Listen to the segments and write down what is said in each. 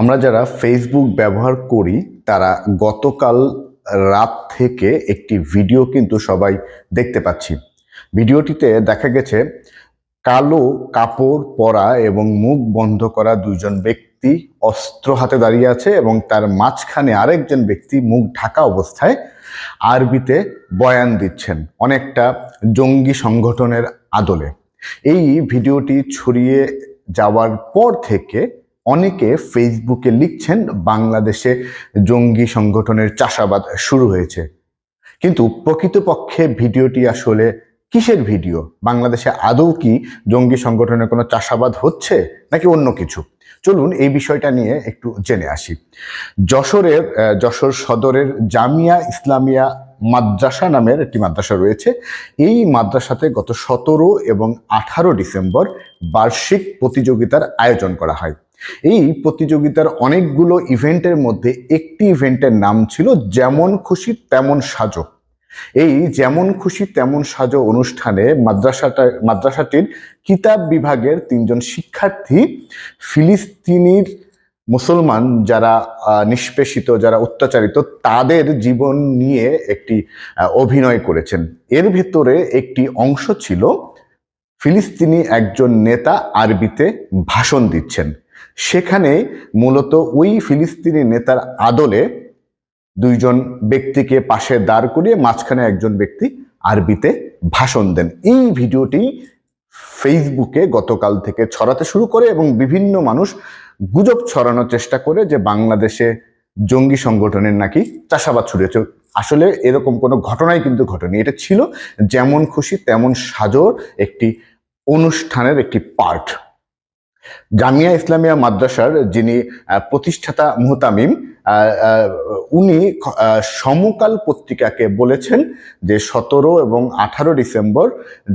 আমরা যারা ফেসবুক ব্যবহার করি, তারা গতকাল রাত থেকে একটি ভিডিও কিন্তু সবাই দেখতে পাচ্ছি। ভিডিওটিতে দেখা গেছে, কালো কাপড় পরা এবং মুখ বন্ধ করা দুজন ব্যক্তি অস্ত্র হাতে দাঁড়িয়ে আছে এবং তার মাঝখানে আরেকজন ব্যক্তি মুখ ঢাকা অবস্থায় আরবিতে বয়ান দিচ্ছেন। অনেকটা জঙ্গি সংগঠনের আদলে। এই ভিডিওটি ছড়িয়ে যাওয়ার পর থেকে অনেকে ফেসবুকে লিখছেন বাংলাদেশে জঙ্গি সংগঠনের চাষাবাদ শুরু হয়েছে। কিন্তু প্রকৃতপক্ষে ভিডিওটি আসলে কিসের ভিডিও? বাংলাদেশে আদৌ কি জঙ্গি সংগঠনের কোনো চাষাবাদ হচ্ছে নাকি অন্য কিছু? চলুন এই বিষয়টা নিয়ে একটু জেনে আসি। যশোরের যশোর সদরের জামিয়া ইসলামিয়া মাদ্রাসা নামের একটি মাদ্রাসা রয়েছে। এই মাদ্রাসাতে গত সতেরো এবং আঠারো ডিসেম্বর বার্ষিক প্রতিযোগিতার আয়োজন করা হয়। এই প্রতিযোগিতার অনেকগুলো ইভেন্টের মধ্যে একটি ইভেন্টের নাম ছিল যেমন খুশি, তেমন সাজো। এই যেমন খুশি, তেমন সাজো অনুষ্ঠানে মাদ্রাসাটা, মাদ্রাসাটির কিতাব বিভাগের তিনজন শিক্ষার্থী ফিলিস্তিনির মুসলমান যারা নিষ্পেষিত, যারা অত্যাচারিত, তাদের জীবন নিয়ে একটি অভিনয় করেছেন। এর ভেতরে একটি অংশ ছিল ফিলিস্তিনি একজন নেতা আরবিতে ভাষণ দিচ্ছেন। সেখানে মূলত ওই ফিলিস্তিনি নেতার আদলে দুইজন ব্যক্তিকে পাশে দাঁড় করিয়ে মাঝখানে একজন ব্যক্তি আরবিতে ভাষণ দেন। এই ভিডিওটি ফেসবুকে গতকাল থেকে ছড়াতে শুরু করে এবং বিভিন্ন মানুষ গুজব ছড়ানোর চেষ্টা করে যে বাংলাদেশে জঙ্গি সংগঠনের নাকি চাষাবাদ ছড়িয়েছে। আসলে এরকম কোনো ঘটনাই কিন্তু ঘটেনি। এটা ছিল যেমন খুশি, তেমন সাজোর একটি অনুষ্ঠানের একটি পার্ট। জামিয়া ইসলামিয়া মাদ্রাসার যিনি প্রতিষ্ঠাতা মুহতামিম উনি সমকাল পত্রিকাকে বলেছেন যে সতেরো এবং আঠারো ডিসেম্বর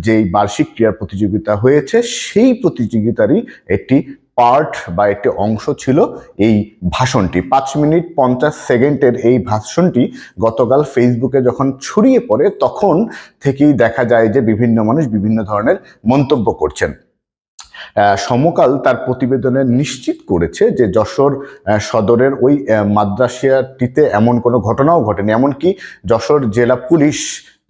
যেই বার্ষিক ক্রীড়া প্রতিযোগিতা হয়েছে, সেই প্রতিযোগিতারই একটি পার্ট বা একটি অংশ ছিল এই ভাষণটি। পাঁচ মিনিট পঞ্চাশ সেকেন্ডের এই ভাষণটি গতকাল ফেসবুকে যখন ছড়িয়ে পড়ে, তখন থেকেই দেখা যায় যে বিভিন্ন মানুষ বিভিন্ন ধরনের মন্তব্য করছেন। সমকাল তার প্রতিবেদনে নিশ্চিত করেছে যে যশোর সদরের ওই মাদ্রাসিয়াটিতে এমন কোনো ঘটনাও ঘটেনি। এমনকি যশোর জেলা পুলিশ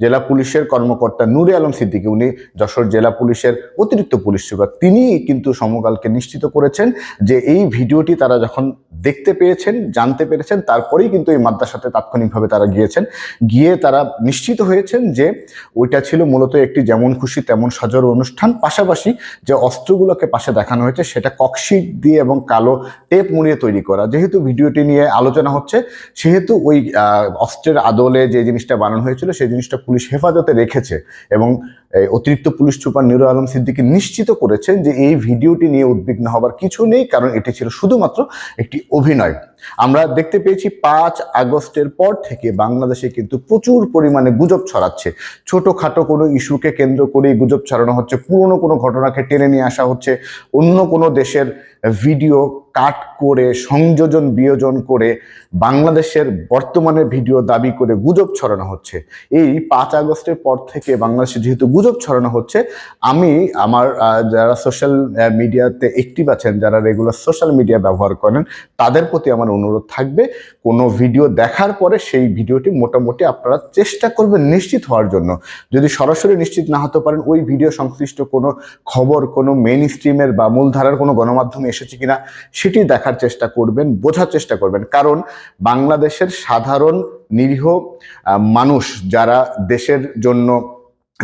জেলা পুলিশের কর্মকর্তা নূরে আলম সিদ্দিকী, উনি যশোর জেলা পুলিশের অতিরিক্ত পুলিশ সুপার। তিনি কিন্তু সমকালকে নিশ্চিত করেছেন যে এই ভিডিওটি তারা যখন দেখতে পেয়েছেন, জানতে পেরেছেন, তারপরেই কিন্তু এই মাদ্রাসাতে তাৎক্ষণিকভাবে তারা গিয়েছেন। গিয়ে তারা নিশ্চিত হয়েছেন যে ওইটা ছিল মূলত একটি যেমন খুশি, তেমন সাজর অনুষ্ঠান। পাশাপাশি যে অস্ত্রগুলোকে পাশে দেখানো হয়েছে, সেটা ককশিট দিয়ে এবং কালো টেপ মুড়িয়ে তৈরি করা। যেহেতু ভিডিওটি নিয়ে আলোচনা হচ্ছে, সেহেতু ওই অস্ত্রের আদলে যে জিনিসটা বানানো হয়েছিল, সেই জিনিসটা পুলিশ হেফাজতে রেখেছে এবং অতিরিক্ত পুলিশ সুপার নিরু আলম সিদ্দিকী নিশ্চিত করেছেন যে এই ভিডিওটি নিয়ে উদ্বিগ্ন হবার কিছু নেই, কারণ এটি ছিল শুধুমাত্র একটি অভিনয়। আমরা দেখতে পেয়েছি পাঁচ আগস্টের পর থেকে বাংলাদেশে কিন্তু প্রচুর পরিমাণে গুজব ছড়াচ্ছে। ছোটোখাটো কোনো ইস্যুকে কেন্দ্র করে গুজব ছড়ানো হচ্ছে, পুরনো কোনো ঘটনাকে টেনে নিয়ে আসা হচ্ছে, অন্য কোনো দেশের ভিডিও কাট করে, সংযোজন, বিয়োজন করে বাংলাদেশের বর্তমানে ভিডিও দাবি করে গুজব ছড়ানো হচ্ছে। এই পাঁচ আগস্টের পর থেকে বাংলাদেশে যেহেতু গুজব ছড়ানো হচ্ছে, আমি আমার যারা সোশ্যাল মিডিয়াতে অ্যাক্টিভ আছেন, যারা রেগুলার সোশ্যাল মিডিয়া ব্যবহার করেন, তাদের প্রতি আমার অনুরোধ থাকবে। কোনো ভিডিও দেখার পরে সেই ভিডিওটি মোটামুটি আপনারা চেষ্টা করবেন নিশ্চিত হওয়ার জন্য। যদি সরাসরি নিশ্চিত না হতে পারেন, ওই ভিডিও সংশ্লিষ্ট কোনো খবর, কোনো মেইন স্ট্রিমের বা মূলধারার কোনো গণমাধ্যমে এসেছে কিনা, সেটি দেখার চেষ্টা করবেন, বোঝার চেষ্টা করবেন। কারণ বাংলাদেশের সাধারণ, নিরীহ মানুষ যারা দেশের জন্য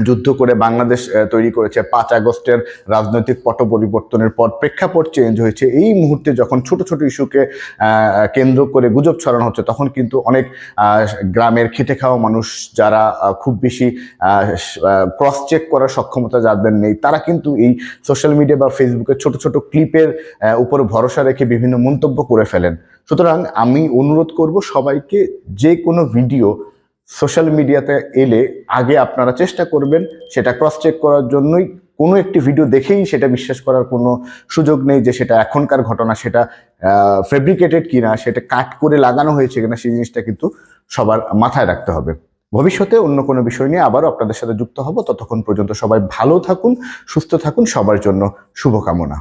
যুদ্ধ করে বাংলাদেশ তৈরি করেছে। পাঁচ আগস্টের রাজনৈতিক পট পরিবর্তনের পর প্রেক্ষাপট চেঞ্জ হয়েছে। এই মুহূর্তে যখন ছোট ছোট ইস্যুকে কেন্দ্র করে গুজব ছড়ানো হচ্ছে, তখন কিন্তু অনেক গ্রামের খেটে খাওয়া মানুষ যারা খুব বেশি ক্রস চেক করার সক্ষমতা যাদের নেই, তারা কিন্তু এই সোশ্যাল মিডিয়া বা ফেসবুকের ছোট ছোট ক্লিপের উপর ভরসা রেখে বিভিন্ন মন্তব্য করে ফেলেন। সুতরাং আমি অনুরোধ করব সবাইকে যে কোনো ভিডিও সোশ্যাল মিডিয়াতে এলে আগে আপনারা চেষ্টা করবেন সেটা ক্রস চেক করার জন্যই। কোনো একটি ভিডিও দেখেই সেটা বিশ্বাস করার কোনো সুযোগ নেই যে সেটা এখনকার ঘটনা, সেটা ফেব্রিকেটেড কিনা, সেটা কাট করে লাগানো হয়েছে কিনা, সেই জিনিসটা কিন্তু সবার মাথায় রাখতে হবে। ভবিষ্যতে অন্য কোনো বিষয় নিয়ে আবারও আপনাদের সাথে যুক্ত হব। ততক্ষণ পর্যন্ত সবাই ভালো থাকুন, সুস্থ থাকুন, সবার জন্য শুভকামনা।